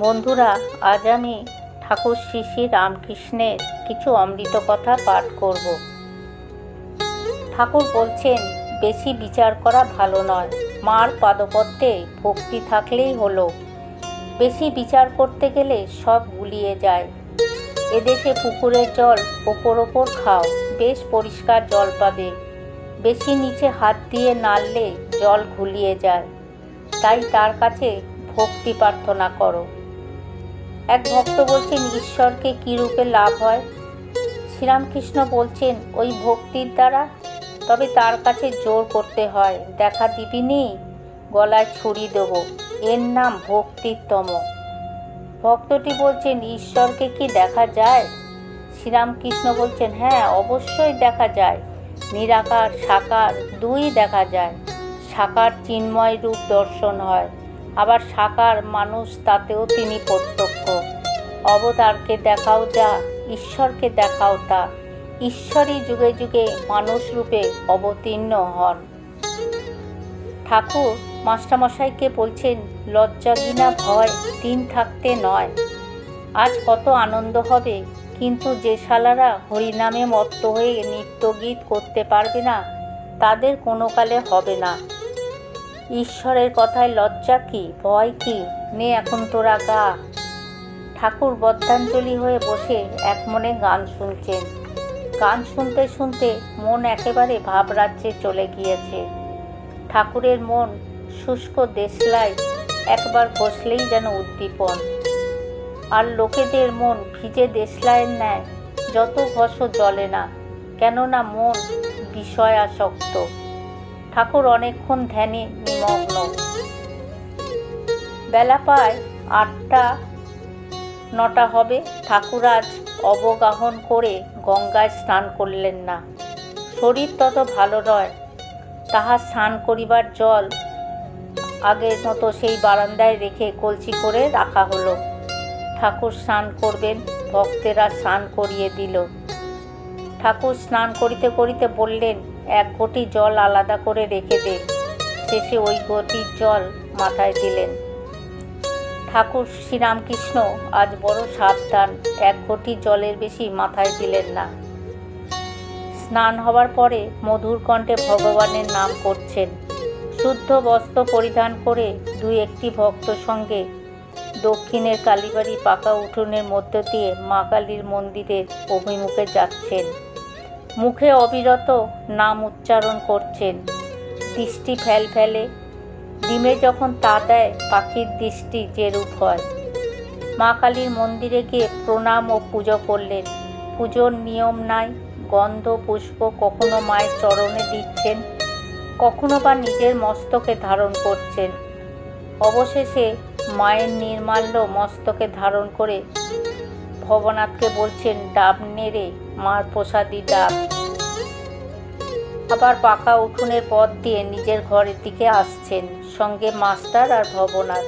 বন্ধুরা, আজ আমি ঠাকুর শ্রী শ্রী রামকৃষ্ণের কিছু অমৃত কথা পাঠ করব। ঠাকুর বলছেন, বেশি বিচার করা ভালো নয়। মার পাদপদ্মে ভক্তি থাকলেই হলো। বেশি বিচার করতে গেলে সব গুলিয়ে যায়। এদেশে পুকুরের জল ওপর ওপর খাও, বেশ পরিষ্কার জল পাবে। বেশি নিচে হাত দিয়ে নাড়লে জল ঘুলিয়ে যায়। তাই তার কাছে ভক্তি প্রার্থনা করো। এক ভক্ত বলছেন, ঈশ্বরকে কী রূপে লাভ হয়? শ্রীরামকৃষ্ণ বলছেন, ওই ভক্তির দ্বারা তবে তার কাছে জোর করতে হয়। দেখা দিবি নি গলায় ছুরি দেব। এর নাম ভক্তিরতম ভক্তটি বলছেন, ঈশ্বরকে কি দেখা যায়? শ্রীরামকৃষ্ণ বলছেন হ্যাঁ অবশ্যই দেখা যায়। নিরাকার, সাকার, দুই দেখা যায়। সাকার চিন্ময় রূপ দর্শন হয়। আবার সাকার মানুষ তাতেও তিনি প্রত্যক্ষ। অবতারকে দেখাও যা, ঈশ্বরকে দেখাও তা। ঈশ্বরই যুগে যুগে মানুষ রূপে অবতীর্ণ হন। ঠাকুর মাস্টারমশাইকে বলছেন, লজ্জা ঘৃণা ভয় দিন থাকতে নয়। আজ কত আনন্দ হবে, কিন্তু যে শালারা হরিনামে মত্ত হয়ে নৃত্য গীত করতে পারবে না, তাদের কোনো কালে হবে না। ঈশ্বরের কথায় লজ্জা কি, ভয় কি? নে এখন তোরা গা। ঠাকুর বদ্ধাঞ্জলি হয়ে বসে এক মনে গান শুনছেন। গান শুনতে শুনতে মন একেবারে ভাবরাজ্যে চলে গিয়েছে। ঠাকুরের মন শুষ্ক দেশলায় একবার ঘষলেই যেন উদ্দীপন। আর লোকেদের মন ভিজে দেশলাইয়ের ন্যায় যত ঘষ জলে না, কেননা মন বিষয় আসক্ত ঠাকুর অনেকক্ষণ ধ্যানে নিমগ্ন বেলা পায় আটটা, নটা হবে। ঠাকুর আজ অবগাহন করে গঙ্গায় স্নান করলেন না। শরীর তত ভালো নয় তাহার স্নান করিবার জল আগের মতো সেই বারান্দায় রেখে কলচি করে রাখা হলো। ঠাকুর স্নান করবেন, ভক্তেরা স্নান করিয়ে দিল। ঠাকুর স্নান করিতে করিতে বললেন, এক ঘটি জল আলাদা করে রেখে দে। শেষে ওই গতির জল মাথায় দিলেন। ঠাকুর শ্রীরামকৃষ্ণ, আজ বড় সাবধান, এক ঘটি জলের বেশি মাথায় দিলেন না। স্নান হবার পরে মধুর কণ্ঠে ভগবানের নাম করছেন। শুদ্ধ বস্ত্র পরিধান করে দুই একটি ভক্ত সঙ্গে দক্ষিণের কালীবাড়ি পাকা উঠোনের মধ্য দিয়ে মা কালীর মন্দিরের অভিমুখে যাচ্ছেন। মুখে অবিরত নাম উচ্চারণ করছেন। দৃষ্টি ফেল ফেলে। ডিমে যখন তা দেয়, পাখির দৃষ্টি যেরূপ হয়। মা কালীর মন্দিরে গিয়ে প্রণাম ও পুজো করলেন। পুজোর নিয়ম নাই, গন্ধ পুষ্প কখনো মায়ের চরণে দিচ্ছেন, কখনো বা নিজের মস্তকে ধারণ করছেন। অবশেষে মায়ের নির্মাল্য মস্তকে ধারণ করে ভবনাথকে বলছেন, ডাব নেড়ে মার প্রসাদী ডাব। আবার পাকা উঠোনের পথ দিয়ে নিজের ঘরের দিকে আসছেন সঙ্গে মাস্টার আর ভবনাথ।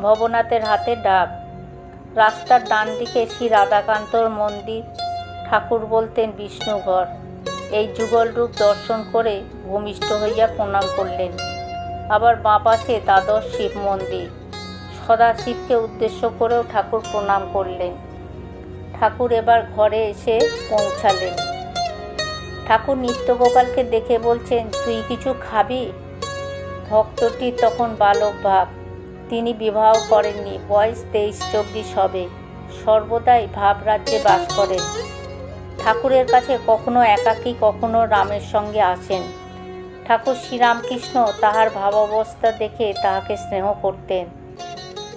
ভবনাথের হাতে ডাব রাস্তার ডান দিকে শ্রী রাধাকান্তর মন্দির, ঠাকুর বলতেন বিষ্ণুঘর। এই যুগল রূপ দর্শন করে ভূমিষ্ঠ হইয়া প্রণাম করলেন। আবার বাঁ পাশে দ্বাদশ শিব মন্দির। সদাশিবকে উদ্দেশ্য করেও ঠাকুর প্রণাম করলেন। ঠাকুর এবার ঘরে এসে পৌঁছালেন। ঠাকুর নিত্যগোপালকে দেখে বলছেন, তুই কিছু খাবি? ভক্তটি তখন বালক ভাব, তিনি বিবাহ করেননি, বয়স তেইশ চব্বিশ হবে। সর্বদাই ভাব রাজ্যে বাস করেন। ঠাকুরের কাছে কখনো একাকী, কখনো রামের সঙ্গে আসেন। ঠাকুর শ্রীরামকৃষ্ণ তাহার ভাবাবস্থা দেখে তাহাকে স্নেহ করতেন।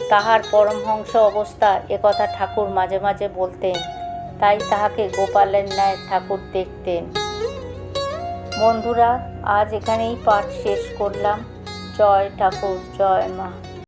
তাহার পরমহংস অবস্থা একথা ঠাকুর মাঝে মাঝে বলতেন। তাই তাহাকে গোপালের ন্যায় ঠাকুর দেখতেন। বন্ধুরা আজ এখানেই পাঠ শেষ করলাম। জয় ঠাকুর জয় মা।